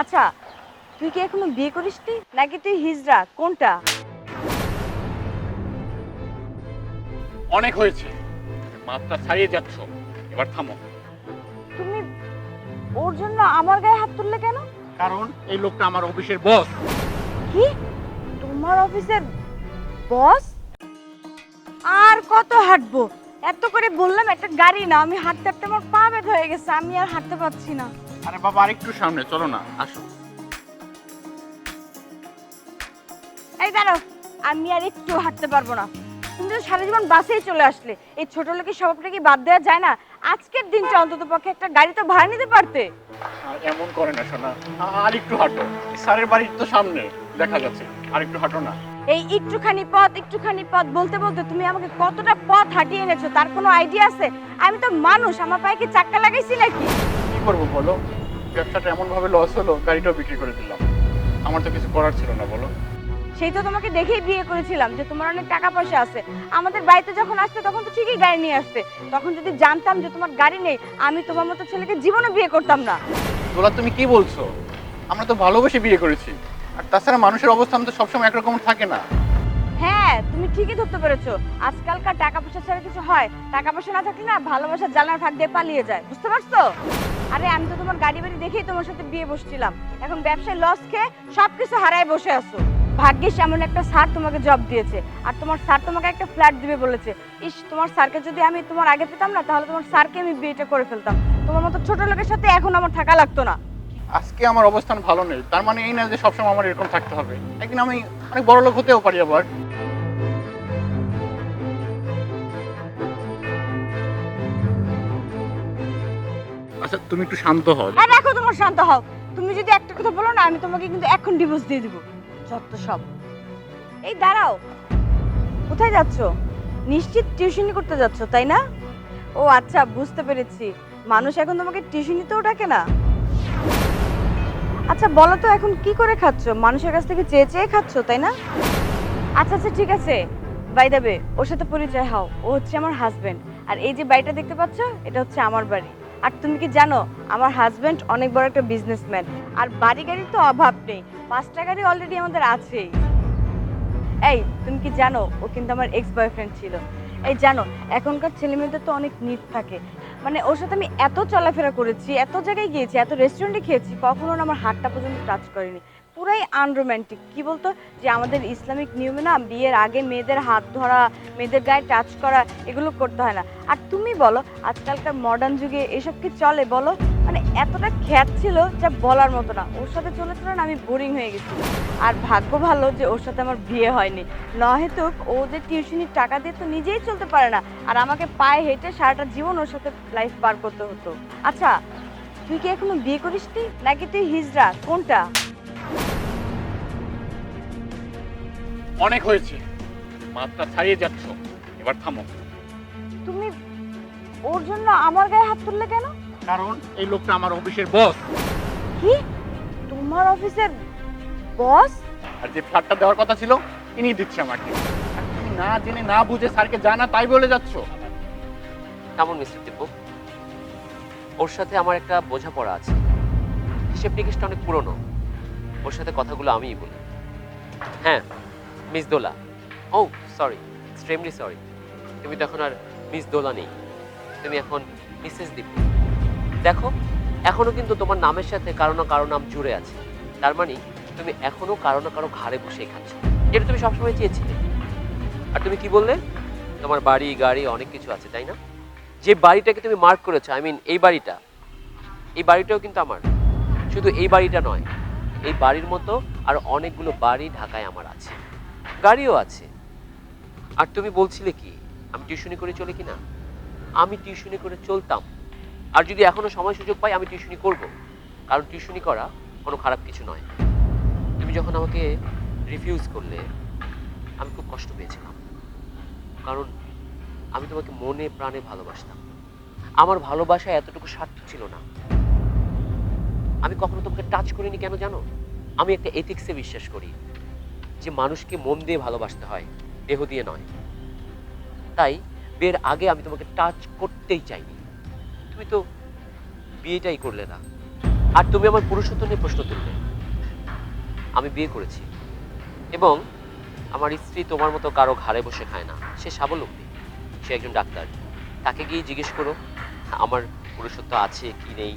আচ্ছা তুই কি এখনও বিয়ে করিসনি? নাকি তুই হিজড়া? কোনটা? অনেক হয়েছে। মাত্রা ছাড়িয়ে যাচ্ছ। এবার থামো। তুমি ওর জন্য আমার গায়ে হাত তুললে কেন? কারণ এই লোকটা আমার অফিসের বস। কি? তোমার অফিসের বস? আর কত হাঁটবো? এত করে বললাম একটা গাড়ি না আমি হাঁটতে হাঁটতে আমার পা ব্যথা হয়ে গেছে। আমি আর হাঁটতে পারছি না। আরে বাবা আরেকটু সামনে চলো না আসো। এই দাঁড়াও আমি আর একটু হাঁটতে পারব না। তুমি তো সারা জীবন বাসেই চলে আসলে। এই ছোট লোকের স্বভাবটা কি বাদ দেওয়া যায় না? আজকের দিনটা অন্তত পক্ষে একটা গাড়ি তো ভাড়া নিতে পারতে। এমন করে না শোনা আর একটু হাঁটো। স্যারের বাড়ির তো সামনে দেখা যাচ্ছে। আর একটু হাঁটো না। এই একটুখানি পথ একটুখানি পথ বলতে বলতে তুমি আমাকে কতটা পথ হাঁটিয়ে এনেছো তার কোনো আইডিয়া আছে? আমি তো মানুষ আমার পায়ে কি চাক্কা লাগাইছি নাকি? কি করব বলো? ব্যবসাটা এমন ভাবে লস হলো গাড়িটাও বিক্রি করে দিলাম। আমার তো কিছু করার ছিল না বলো। সেই তো তোমাকে দেখেই বিয়ে করেছিলাম যে তোমার অনেক টাকা পয়সা আছে। আমাদের বাড়িতে যখন আসতে তখন তো ঠিকই গাড়ি নিয়ে আসতে। তখন যদি জানতাম যে তোমার গাড়ি নেই আমি তোমার মতো ছেলেকে জীবনে বিয়ে করতাম না। তোলা তুমি কি বলছো? আমরা তো ভালোবেসে বিয়ে করেছি। আর তাছাড়া মানুষের অবস্থান তো সবসময় একরকম থাকে না। হ্যাঁ তুমি ঠিকই ধরতে পেরেছ। আজকালকার টাকা পয়সা ছাড়া কিছু হয়। টাকা পয়সা না থাকলে না ভালোবাসার জানার ফাঁক দিয়ে পালিয়ে যায়। বুঝতে পারছ? আরে, আমি তো তোমার গাড়ি বাড়ি দেখেই তোমার সাথে বিয়ে বসছিলাম। এখন ব্যবসায় লস খেয়ে সবকিছু হারায় বসে আছো। ভাগ্যিস এমন একটা স্যার তোমাকে জব দিয়েছে। আর তোমার স্যার তোমাকে একটা ফ্ল্যাট দিবে বলেছে। ইস, তোমার স্যারকে যদি আমি তোমার আগে পেতাম না, তাহলে তোমার স্যারকে আমি বিয়েটা করে ফেলতাম। তোমার মতো ছোট লোকের সাথে এখন আমার থাকা লাগতো না। আজকে আমার অবস্থান ভালো নেই। তার মানে এই না যে সবসময় আমার এরকম থাকতে হবে। একদিন আমি অনেক বড় লোক হতেও পারি আবার। আচ্ছা তুমি একটু শান্ত হও। আর রাখো, তোমার শান্ত হও। তুমি যদি একটা কথা বলো না, আমি তোমাকে কিন্তু এখন ডিভোর্স দিয়ে দিব। যত সব। এই দাঁড়াও। কোথায় যাচ্ছো? নিশ্চিত টিউশনি করতে যাচ্ছো, তাই না? ও আচ্ছা বুঝতে পেরেছি। মানুষ এখন তোমাকে টিউশনিতেও ডাকে না? আচ্ছা বলো তো, এখন কি করে খাচ্ছো? মানুষের কাছ থেকে চেয়ে চেয়ে খাচ্ছো, তাই না? আচ্ছা আচ্ছা ঠিক আছে। বাই দেবে ওর সাথে পরিচয় হও। ও হচ্ছে আমার হাজবেন্ড আর এই যে বাড়িটা দেখতে পাচ্ছ, এটা হচ্ছে আমার বাড়ি। আর তুমি কি জানো, আমার হাজব্যান্ড অনেক বড় একটা বিজনেসম্যান আর বাড়ি গাড়ির তো অভাব নেই পাঁচটা গাড়ি অলরেডি আমাদের আছেই। এই, তুমি কি জানো, ও কিন্তু আমার এক্স বয়ফ্রেন্ড ছিল। এই জানো, এখনকার ছেলেমেয়েদের তো অনেক নিট থাকে। মানে ওর সাথে আমি এত চলাফেরা করেছি, এত জায়গায় গিয়েছি, এত রেস্টুরেন্টে খেয়েছি, কখনো আমার হাতটা পর্যন্ত টাচ করেনি। পুরাই আনরোম্যান্টিক কি বলতো? যে আমাদের ইসলামিক নিয়মে না বিয়ের আগে মেয়েদের হাত ধরা, মেয়েদের গায়ে টাচ করা, এগুলো করতে হয় না। আর তুমি বলো, আজকালকার মডার্ন যুগে এসব কি চলে বলো? মানে এতটা খ্যাত ছিল যা বলার মতো না। ওর সাথে চলে চলে না আমি বোরিং হয়ে গেছি। আর ভাগ্য ভালো যে ওর সাথে আমার বিয়ে হয়নি। নহেতু ও যে টিউশনির টাকা দিয়ে তো নিজেই চলতে পারে না। আর আমাকে পায়ে হেঁটে সারাটা জীবন ওর সাথে লাইফ পার করতে হতো। আচ্ছা তুই কি এখনও বিয়ে করিসনি? নাকি তুই হিজড়া? কোনটা? অনেক হয়েছে। মাত্রা ছাড়িয়ে যাচ্ছ। এবার থামো। তুমি ওর জন্য আমার গায়ে হাত তুললে কেন? কারণ এই লোকটা আমার অফিসের বস। কি? তোমার অফিসের বস? আর যে ফ্ল্যাটটা দেওয়ার কথা ছিল ইনি দিচ্ছে আমাকে। তুমি না জেনে না বুঝে স্যারকে জানা তাই বলে যাচ্ছ। কেমন মিস্টার দিব্য ওর সাথে আমার একটা বোঝাপড়া আছে। হিসেব নিকেশটা অনেক পুরনো। ওর সাথে কথাগুলো আমিই বলি। হ্যাঁ miss Dola oh sorry extremely sorry তুমি তো এখন আর মিস দোলা নেই। তুমি এখন মিসেস দিব্য দেখো, এখনও কিন্তু তোমার নামের সাথে কারও না কারও নাম জুড়ে আছে। তার মানে তুমি এখনও কারও না কারও ঘাড়ে বসে খাচ্ছ। যেটা তুমি সবসময় চেয়েছিলে। আর তুমি কি বললে? তোমার বাড়ি, গাড়ি অনেক কিছু আছে, তাই না? যে বাড়িটাকে তুমি মার্ক করেছ আই মিন এই বাড়িটা, এই বাড়িটাও কিন্তু আমার। শুধু এই বাড়িটা নয়, এই বাড়ির মতো আর অনেকগুলো বাড়ি ঢাকায় আমার আছে। গাড়িও আছে। আর তুমি বলছিলে কি, আমি টিউশনি করে চলে কি না আমি টিউশনি করে চলতাম। আর যদি এখনও সময় সুযোগ পাই, আমি টিউশনি করব। কারণ টিউশনি করা কোনো খারাপ কিছু নয়। তুমি যখন আমাকে রিফিউজ করলে, আমি খুব কষ্ট পেয়েছিলাম। কারণ আমি তোমাকে মনে প্রাণে ভালোবাসতাম। আমার ভালোবাসা এতটুকু স্বার্থ ছিল না। আমি কখনো তোমাকে টাচ করিনি কেন জানো? আমি একটা এথিক্সে বিশ্বাস করি। যে মানুষকে মন দিয়ে ভালোবাসতে হয়, দেহ দিয়ে নয়। তাই বিয়ের আগে আমি তোমাকে টাচ করতেই চাইনি। তুমি তো বিয়েটাই করলে না। আর তুমি আমার পুরুষত্ব নিয়ে প্রশ্ন তুললে। আমি বিয়ে করেছি। এবং আমার স্ত্রী তোমার মতো কারও ঘাড়ে বসে খায় না। সে স্বাবলম্বী। সে একজন ডাক্তার। তাকে গিয়ে জিজ্ঞেস করো, আমার পুরুষত্ব আছে কি নেই?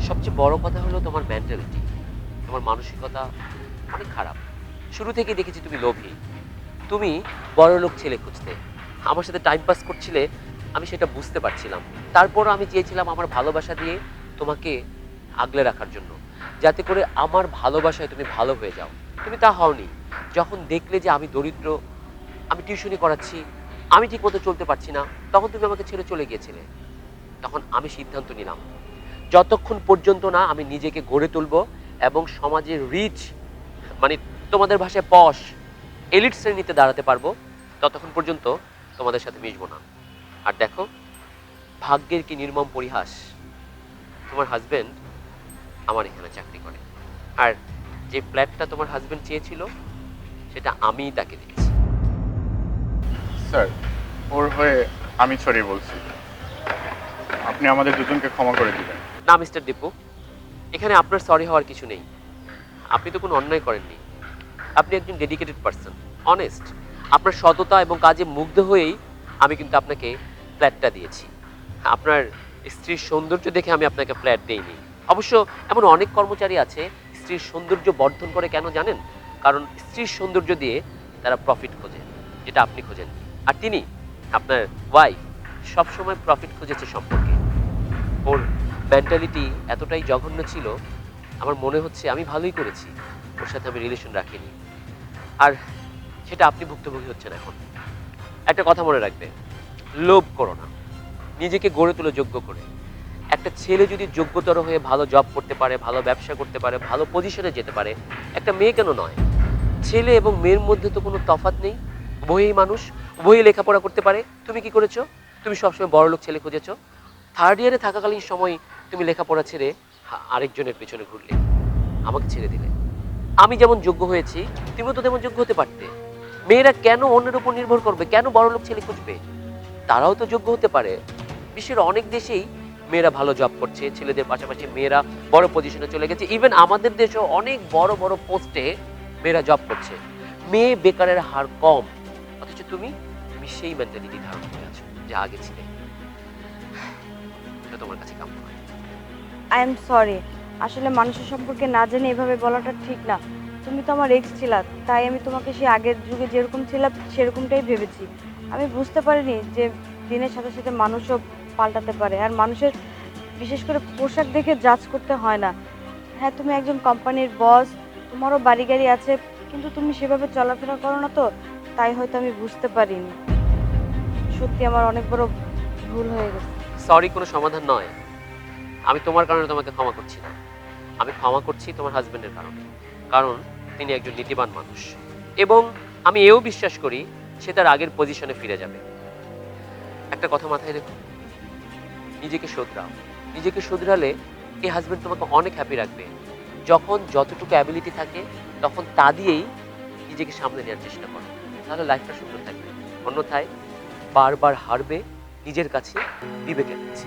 সবচেয়ে বড় কথা হলো তোমার মেন্টালিটি তোমার মানসিকতা অনেক খারাপ। শুরু থেকে দেখেছি তুমি লোভী। তুমি বড় লোক ছেলে খুঁজতে। আমার সাথে টাইম পাস করছিলে, আমি সেটা বুঝতে পারছিলাম। তারপরও আমি চেয়েছিলাম আমার ভালোবাসা দিয়ে তোমাকে আগলে রাখার জন্য। যাতে করে আমার ভালোবাসায় তুমি ভালো হয়ে যাও। তুমি তা হওনি। যখন দেখলে যে আমি দরিদ্র, আমি টিউশনি করাচ্ছি, আমি ঠিক মতো চলতে পারছি না, তখন তুমি আমাকে ছেড়ে চলে গিয়েছিলে। তখন আমি সিদ্ধান্ত নিলাম, যতক্ষণ পর্যন্ত না আমি নিজেকে গড়ে তুলবো এবং সমাজের রিচ মানে তোমাদের ভাষায় পশ এলিট শ্রেণীতে দাঁড়াতে পারব ততক্ষণ পর্যন্ত তোমাদের সাথে মিশবো না। আর দেখো ভাগ্যের কি নির্মম পরিহাস। তোমার হাজবেন্ড আমার এখানে চাকরি করে। আর যে ফ্ল্যাটটা তোমার হাজবেন্ড চেয়েছিল সেটা আমিই তাকে দিয়েছি। স্যার ওর হয়ে আমি ছড়িয়ে বলছি। আপনি আমাদের দুজনকে ক্ষমা করে দিবেন। না মিস্টার দীপু এখানে আপনার সরি হওয়ার কিছু নেই। আপনি তো কোনো অন্যায় করেননি। আপনি একজন ডেডিকেটেড পারসন অনেস্ট আপনার সততা এবং কাজে মুগ্ধ হয়েই আমি কিন্তু আপনাকে ফ্ল্যাটটা দিয়েছি। আপনার স্ত্রীর সৌন্দর্য দেখে আমি আপনাকে ফ্ল্যাট দিইনি। অবশ্য এমন অনেক কর্মচারী আছে, স্ত্রীর সৌন্দর্য বর্ধন করে কেন জানেন? কারণ স্ত্রীর সৌন্দর্য দিয়ে তারা প্রফিট খোঁজে, যেটা আপনি খোঁজেন। আর তিনি, আপনার ওয়াইফ সবসময় প্রফিট খুঁজেছে সম্পর্কে। ওর মেন্টালিটি এতটাই জঘন্য ছিল, আমার মনে হচ্ছে আমি ভালোই করেছি, ওর সাথে আমি রিলেশন রাখিনি। আর সেটা আপনি ভুক্তভোগী হচ্ছেন এখন। একটা কথা মনে রাখবে, লোভ করো না। নিজেকে গড়ে তোলো যোগ্য করে। একটা ছেলে যদি যোগ্যতর হয়ে ভালো জব করতে পারে, ভালো ব্যবসা করতে পারে, ভালো পজিশনে যেতে পারে, একটা মেয়ে কেন নয়? ছেলে এবং মেয়ের মধ্যে তো কোনো তফাৎ নেই। উভয়ই মানুষ, উভয়ই লেখাপড়া করতে পারে। তুমি কি করেছ? তুমি সবসময় বড় লোক ছেলে খুঁজেছো। থার্ড ইয়ারে থাকাকালীন সময় তুমি লেখাপড়া ছেড়ে আরেকজনের পেছনে ঘুরলে। আমাকে ছেড়ে দিলে। আমি যেমন যোগ্য হয়েছি তুমিও তো তেমন যোগ্য হতে পারতে। মেয়েরা কেন অন্যের উপর নির্ভর করবে? কেন বড় লোক ছেলে খুঁজবে? তারাও তো যোগ্য হতে পারে। বিশ্বের অনেক দেশেই মেয়েরা ভালো জব করছে, ছেলেদের পাশাপাশি মেয়েরা বড় পজিশনে চলে গেছে। ইভেন আমাদের দেশেও অনেক বড় বড় পোস্টে মেয়েরা জব করছে। মেয়ে বেকারের হার কম। অথচ তুমি তুমি সেই মেন্টালিটি ধারণ করে আছো, যা আগে ছিলে। তোমার কাছে কাম্য নয় আই এম সরি আসলে মানুষের সম্পর্কে না জেনে এভাবে বলাটা ঠিক না। তুমি তো আমার এক্স ছিলা, তাই আমি তোমাকে সেই আগের যুগে যেরকম ছিলাম সেরকমটাই ভেবেছি। আমি বুঝতে পারিনি যে দিনের সাথে সাথে মানুষও পাল্টাতে পারে আর মানুষের বিশেষ করে পোশাক দেখে জাজ করতে হয় না। হ্যাঁ তুমি একজন কোম্পানির বস তোমারও বাড়ি গাড়ি আছে, কিন্তু তুমি সেভাবে চলাফেরা করো না তো, তাই হয়তো আমি বুঝতে পারিনি। সত্যি আমার অনেক বড় ভুল হয়ে গেছে। সরি কোনো সমাধান নয়। আমি তোমার কারণে তোমাকে ক্ষমা করছি। না আমি ক্ষমা করছি তোমার হাজবেন্ডের কারণে। কারণ তিনি একজন নীতিবান মানুষ। এবং আমি এও বিশ্বাস করি সে তার আগের পজিশনে ফিরে যাবে। একটা কথা মাথায় রেখো। নিজেকে শোধরাও। নিজেকে শোধরালে এই হাজবেন্ড তোমাকে অনেক হ্যাপি রাখবে। যখন যতটুকু অ্যাবিলিটি থাকে, তখন তা দিয়েই নিজেকে সামনে নেওয়ার চেষ্টা করো। তাহলে লাইফটা সুন্দর থাকবে। অন্যথায় বারবার হারবে, নিজের কাছে বিবেকের কাছে